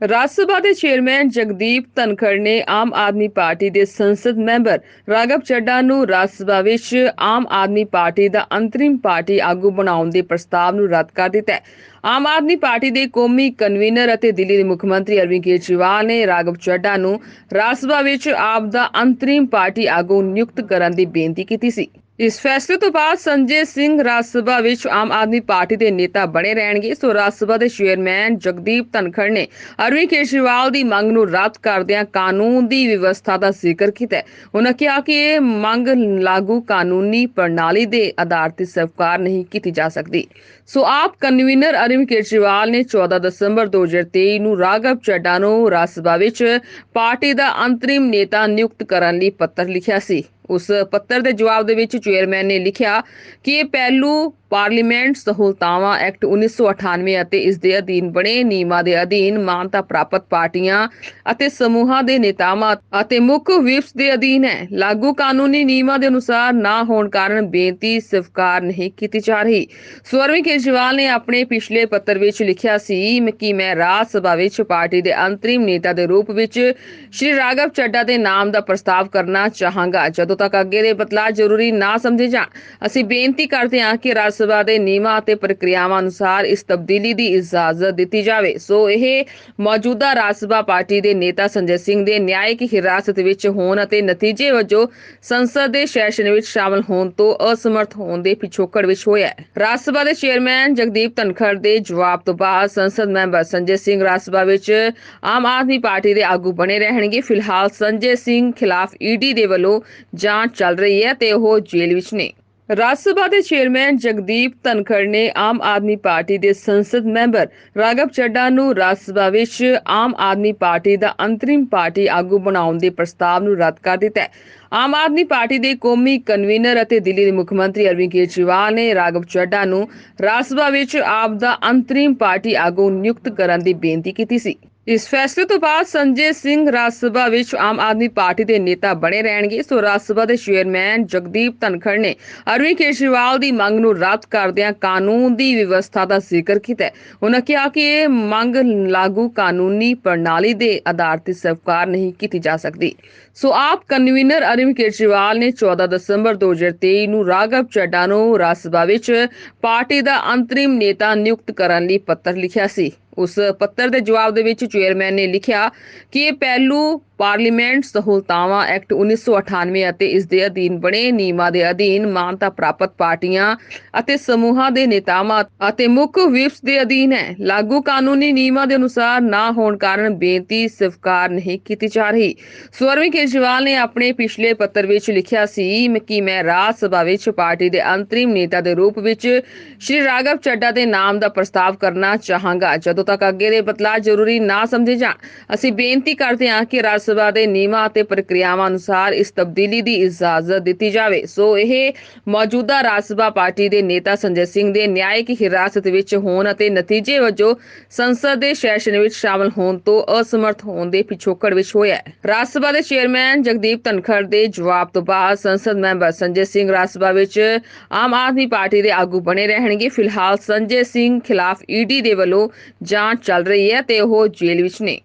ਰਾਜ ਸਭਾ ਦੇ ਚੇਅਰਮੈਨ ਜਗਦੀਪ ਧਨਖੜ ਨੇ ਆਮ ਆਦਮੀ ਪਾਰਟੀ ਦੇ ਸੰਸਦ ਮੈਂਬਰ ਰਾਘਵ ਚੱਡਾ ਨੂੰ ਰਾਜ ਸਭਾ ਵਿੱਚ ਆਮ ਆਦਮੀ ਪਾਰਟੀ ਦਾ ਅੰਤਰਿਮ ਪਾਰਟੀ ਆਗੂ ਬਣਾਉਣ ਦੇ ਪ੍ਰਸਤਾਵ ਨੂੰ ਰੱਦ ਕਰ ਦਿੱਤਾ ਹੈ। ਆਮ ਆਦਮੀ ਪਾਰਟੀ ਦੇ ਕੌਮੀ ਕਨਵੀਨਰ ਅਤੇ ਦਿੱਲੀ ਦੇ ਮੁੱਖ ਮੰਤਰੀ ਅਰਵਿੰਦ ਕੇਜਰੀਵਾਲ ਨੇ ਰਾਘਵ ਚੱਡਾ ਨੂੰ ਰਾਜ ਸਭਾ ਵਿੱਚ ਆਪ ਦਾ ਅੰਤਰਿਮ ਪਾਰਟੀ ਆਗੂ ਨਿਯੁਕਤ ਕਰਨ ਦੀ ਬੇਨਤੀ ਕੀਤੀ ਸੀ। ਇਸ ਫੈਸਲੇ ਤੋਂ ਬਾਅਦ ਸੰਜੇ ਸਿੰਘ ਰਾਜ ਸਭਾ ਵਿੱਚ ਆਮ ਆਦਮੀ ਪਾਰਟੀ ਦੇ ਨੇਤਾ ਬਣੇ ਰਹਿਣਗੇ। ਸੋ ਰਾਜ ਸਭਾ ਦੇ ਚੇਅਰਮੈਨ ਜਗਦੀਪ ਧਨਖੜ ਨੇ ਅਰਵਿੰਦ ਕੇਜਰੀਵਾਲ ਦੀ ਮੰਗ ਨੂੰ ਰੱਦ ਕਰਦਿਆਂ ਕਾਨੂੰਨ ਦੀ ਵਿਵਸਥਾ ਦਾ ਜ਼ਿਕਰ ਕੀਤਾ ਉਹਨਾਂ ਕਿਹਾ ਕਿ ਇਹ ਮੰਗ ਲਾਗੂ ਕਾਨੂੰਨੀ ਪ੍ਰਣਾਲੀ ਦੇ ਆਧਾਰ ਤੇ ਸਵੀਕਾਰ ਨਹੀਂ ਕੀਤੀ ਜਾ ਸਕਦੀ। ਸੋ ਆਪ ਕਨਵੀਨਰ ਅਰਵਿੰਦ ਕੇਜਰੀਵਾਲ ਨੇ 14 ਦਸੰਬਰ 2023 ਨੂੰ ਰਾਘਵ ਚੱਡਾ ਨੂੰ ਰਾਜ ਸਭਾ ਵਿੱਚ ਪਾਰਟੀ ਦਾ ਅੰਤਰਿਮ ਨੇਤਾ ਨਿਯੁਕਤ ਕਰਨ ਲਈ ਪੱਤਰ ਲਿਖਿਆ ਸੀ। ਉਸ ਪੱਤਰ ਦੇ ਜਵਾਬ ਦੇ ਵਿੱਚ ਚੇਅਰਮੈਨ ਨੇ ਲਿਖਿਆ ਕਿ ਇਹ ਪਹਿਲੂ ਪਾਰਲੀਮੈਂਟ ਸਹੂਲਤਾਵਾਂ ਐਕਟ 1998 ਅਤੇ ਇਸ ਦੇ ਅਧੀਨ ਬਣੇ ਨਿਯਮਾਂ ਦੇ ਅਧੀਨ ਮਾਨਤਾ ਪ੍ਰਾਪਤ ਪਾਰਟੀਆਂ ਅਤੇ ਸਮੂਹਾਂ ਦੇ ਨੇਤਾਵਾਂ ਅਤੇ ਮੁੱਖ ਵਿਪਸ ਦੇ ਅਧੀਨ ਹੈ। ਲਾਗੂ ਕਾਨੂੰਨੀ ਨਿਯਮਾਂ ਦੇ ਅਨੁਸਾਰ ਨਾ ਹੋਣ ਕਾਰਨ ਬੇਨਤੀ ਸਵੀਕਾਰ ਨਹੀਂ ਕੀਤੀ ਜਾ ਰਹੀ। ਸਵਰਵੀ ਕੇਜਰੀਵਾਲ ਨੇ ਆਪਣੇ ਪਿਛਲੇ ਪੱਤਰ ਵਿੱਚ ਲਿਖਿਆ ਸੀ ਕਿ ਮੈਂ ਰਾਜ ਸਭਾ ਵਿੱਚ ਪਾਰਟੀ ਦੇ ਅੰਤਰਿਮ ਨੇਤਾ ਦੇ ਰੂਪ ਵਿੱਚ ਸ਼੍ਰੀ ਰਾਘਵ ਚੱਡਾ ਦੇ ਨਾਮ ਦਾ ਪ੍ਰਸਤਾਵ ਕਰਨਾ ਚਾਹਾਂਗਾ। ਜਦੋਂ ਤੱਕ ਅੱਗੇ ਦੇ ਬਦਲਾਅ ਜ਼ਰੂਰੀ ਨਾ ਸਮਝੇ ਜਾਣ। ਅਸੀਂ ਬੇਨਤੀ ਕਰਦੇ ਹਾਂ ਕਿ ਰਾਜ ਸਭਾ ਦੇ ਨਿਯਮਾਂ ਅਤੇ ਪ੍ਰਕਿਰਿਆਵਾਂ ਅਨੁਸਾਰ ਇਸ ਤਬਦੀਲੀ ਦੀ ਇਜਾਜ਼ਤ ਦਿੱਤੀ ਜਾਵੇ। ਸੋ ਇਹ ਮੌਜੂਦਾ ਰਾਜ ਸਭਾ ਪਾਰਟੀ ਦੇ ਨੇਤਾ ਸੰਜੇ ਸਿੰਘ ਦੇ ਨਿਆਇਕ ਹਿਰਾਸਤ ਵਿੱਚ ਹੋਣ ਅਤੇ ਨਤੀਜੇ ਵਜੋਂ ਸੰਸਦ ਦੇ ਸੈਸ਼ਨ ਵਿੱਚ ਸ਼ਾਮਲ ਹੋਣ ਤੋਂ ਅਸਮਰਥ ਹੋਣ ਦੇ ਪਿਛੋਕੜ ਵਿੱਚ ਹੋਇਆ ਹੈ। ਰਾਜ ਸਭਾ ਦੇ ਚੇਅਰਮੈਨ ਜਗਦੀਪ ਧਨਖੜ ਦੇ ਜਵਾਬ ਤੋਂ ਬਾਅਦ ਸੰਸਦ ਮੈਂਬਰ ਸੰਜੇ ਸਿੰਘ ਰਾਜ ਸਭਾ ਵਿੱਚ ਆਮ ਆਦਮੀ ਪਾਰਟੀ ਦੇ ਆਗੂ ਬਣੇ ਰਹਿਣਗੇ। ਫਿਲਹਾਲ ਸੰਜੇ ਸਿੰਘ ਖਿਲਾਫ ਈਡੀ ਦੇ ਵੱਲੋਂ ਜਾਂਚ ਚੱਲ ਰਹੀ ਹੈ ਤੇ ਉਹ ਜੇਲ੍ਹ ਵਿੱਚ ਨੇ। ਰਾਜ ਸਭਾ ਦੇ ਚੇਅਰਮੈਨ ਜਗਦੀਪ ਧਨਖੜ ਨੇ ਆਮ ਆਦਮੀ ਪਾਰਟੀ ਦੇ ਸੰਸਦ ਮੈਂਬਰ ਰਾਘਵ ਚੱਡਾ ਨੂੰ ਰਾਜ ਸਭਾ ਵਿੱਚ ਆਮ ਆਦਮੀ ਪਾਰਟੀ ਦਾ ਅੰਤਰਿਮ ਪਾਰਟੀ ਆਗੂ ਬਣਾਉਣ ਦੇ ਪ੍ਰਸਤਾਵ ਨੂੰ ਰੱਦ ਕਰ ਦਿੱਤਾ ਹੈ। ਆਮ ਆਦਮੀ ਪਾਰਟੀ ਦੇ ਕੌਮੀ ਕਨਵੀਨਰ ਅਤੇ ਦਿੱਲੀ ਦੇ ਮੁੱਖ ਮੰਤਰੀ ਅਰਵਿੰਦ ਕੇਜਰੀਵਾਲ ਨੇ ਰਾਘਵ ਚੱਡਾ ਨੂੰ ਰਾਜ ਸਭਾ ਵਿੱਚ ਆਪ ਦਾ ਅੰਤਰਿਮ ਪਾਰਟੀ ਆਗੂ ਨਿਯੁਕਤ ਕਰਨ ਦੀ ਬੇਨਤੀ ਕੀਤੀ ਸੀ। ਇਸ ਫੈਸਲੇ ਤੋਂ ਬਾਅਦ ਸੰਜੇ ਸਿੰਘ ਰਾਜ ਸਭਾ ਵਿੱਚ ਆਮ ਆਦਮੀ ਪਾਰਟੀ ਦੇ ਨੇਤਾ ਬਣੇ ਰਹਿਣਗੇ। ਸੋ ਰਾਜ ਸਭਾ ਦੇ ਚੇਅਰਮੈਨ ਜਗਦੀਪ ਧਨਖੜ ਨੇ ਅਰਵਿੰਦ ਕੇਜਰੀਵਾਲ ਦੀ ਮੰਗ ਨੂੰ ਰੱਦ ਕਰਦਿਆਂ ਕਾਨੂੰਨ ਦੀ ਵਿਵਸਥਾ ਦਾ ਜ਼ਿਕਰ ਕੀਤਾ ਹੈ। ਉਹਨਾਂ ਕਿਹਾ ਕਿ ਇਹ ਮੰਗ ਲਾਗੂ ਕਾਨੂੰਨੀ ਪ੍ਰਣਾਲੀ ਦੇ ਆਧਾਰ ਤੇ ਸਵੀਕਾਰ ਨਹੀਂ ਕੀਤੀ ਜਾ ਸਕਦੀ। ਸੋ ਆਪ ਕਨਵੀਨਰ ਅਰਵਿੰਦ ਕੇਜਰੀਵਾਲ ਨੇ 14 ਦਸੰਬਰ 2023 ਨੂੰ ਰਾਘਵ ਚੱਡਾ ਨੂੰ ਰਾਜ ਸਭਾ ਵਿੱਚ ਪਾਰਟੀ ਦਾ ਅੰਤਰਿਮ ਨੇਤਾ ਨਿਯੁਕਤ ਕਰਨ ਲਈ ਪੱਤਰ ਲਿਖਿਆ ਸੀ। ਉਸ ਪੱਤਰ ਦੇ ਜਵਾਬ ਦੇ ਵਿੱਚ ਚੇਅਰਮੈਨ ਨੇ ਲਿਖਿਆ ਕਿ ਇਹ ਪਹਿਲੂ ਪਾਰਲੀਮੈਂਟ ਸਹੂਲਤਾਵਾਂ ਐਕਟ 1998 ਅਤੇ ਇਸ ਦੇ ਅਧੀਨ ਬਣੇ ਨਿਯਮਾਂ ਦੇ ਅਧੀਨ ਮਾਨਤਾ ਪ੍ਰਾਪਤ ਪਾਰਟੀਆਂ ਅਤੇ ਸਮੂਹਾਂ ਦੇ ਨੇਤਾਵਾਂ ਅਤੇ ਮੁੱਖ ਵਿਪਸ ਦੇ ਅਧੀਨ ਹੈ। ਲਾਗੂ ਕਾਨੂੰਨੀ ਨਿਯਮਾਂ ਦੇ ਅਨੁਸਾਰ ਨਾ ਹੋਣ ਕਾਰਨ ਬੇਨਤੀ ਸਵੀਕਾਰ ਨਹੀਂ ਕੀਤੀ ਜਾ ਰਹੀ। ਸਵਰਵੀ ਕੇਜਰੀਵਾਲ ਨੇ ਆਪਣੇ ਪਿਛਲੇ ਪੱਤਰ ਵਿੱਚ ਲਿਖਿਆ ਸੀ ਕਿ ਮੈਂ ਰਾਜ ਸਭਾ ਵਿੱਚ ਪਾਰਟੀ ਦੇ ਅੰਤਰਿਮ ਨੇਤਾ ਦੇ ਰੂਪ ਵਿੱਚ ਸ਼੍ਰੀ ਰਾਘਵ ਚੱਡਾ ਦੇ ਨਾਮ ਦਾ ਪ੍ਰਸਤਾਵ ਕਰਨਾ ਚਾਹਾਂਗਾ। ਜਦੋਂ ਤੱਕ ਅੱਗੇ ਦੇ ਬਦਲਾਅ ਜ਼ਰੂਰੀ ਨਾ ਸਮਝੇ ਜਾਣ। ਅਸੀਂ ਬੇਨਤੀ ਕਰਦੇ ਹਾਂ ਕਿ ਰਾਜ ਸਭਾ ਦੇ ਨਿਯਮਾਂ ਅਤੇ ਪ੍ਰਕਿਰਿਆਵਾਂ ਅਨੁਸਾਰ ਇਸ ਤਬਦੀਲੀ ਦੀ ਇਜਾਜ਼ਤ ਦਿੱਤੀ ਜਾਵੇ। ਸੋ ਇਹ ਮੌਜੂਦਾ ਰਾਜ ਸਭਾ ਪਾਰਟੀ ਦੇ ਨੇਤਾ ਸੰਜੇ ਸਿੰਘ ਦੇ ਨਿਆਇਕ ਹਿਰਾਸਤ ਵਿੱਚ ਹੋਣ ਅਤੇ ਨਤੀਜੇ ਵਜੋਂ ਸੰਸਦ ਦੇ ਸੈਸ਼ਨ ਵਿੱਚ ਸ਼ਾਮਲ ਹੋਣ ਤੋਂ ਅਸਮਰਥ ਹੋਣ ਦੇ ਪਿਛੋਕੜ ਵਿੱਚ ਹੋਇਆ ਹੈ। ਰਾਜ ਸਭਾ ਦੇ ਚੇਅਰਮੈਨ ਜਗਦੀਪ ਧਨਖੜ ਦੇ ਜਵਾਬ ਤੋਂ ਬਾਅਦ ਸੰਸਦ ਮੈਂਬਰ ਸੰਜੇ ਸਿੰਘ ਰਾਜ ਸਭਾ ਵਿੱਚ ਆਮ ਆਦਮੀ ਪਾਰਟੀ ਦੇ ਆਗੂ ਬਣੇ ਰਹਿਣਗੇ। ਫਿਲਹਾਲ ਸੰਜੇ ਸਿੰਘ ਖਿਲਾਫ ਈਡੀ ਦੇ ਵੱਲੋਂ ਜਾਂਚ ਚੱਲ ਰਹੀ ਹੈ ਤੇ ਉਹ ਜੇਲ੍ਹ ਵਿੱਚ ਨੇ।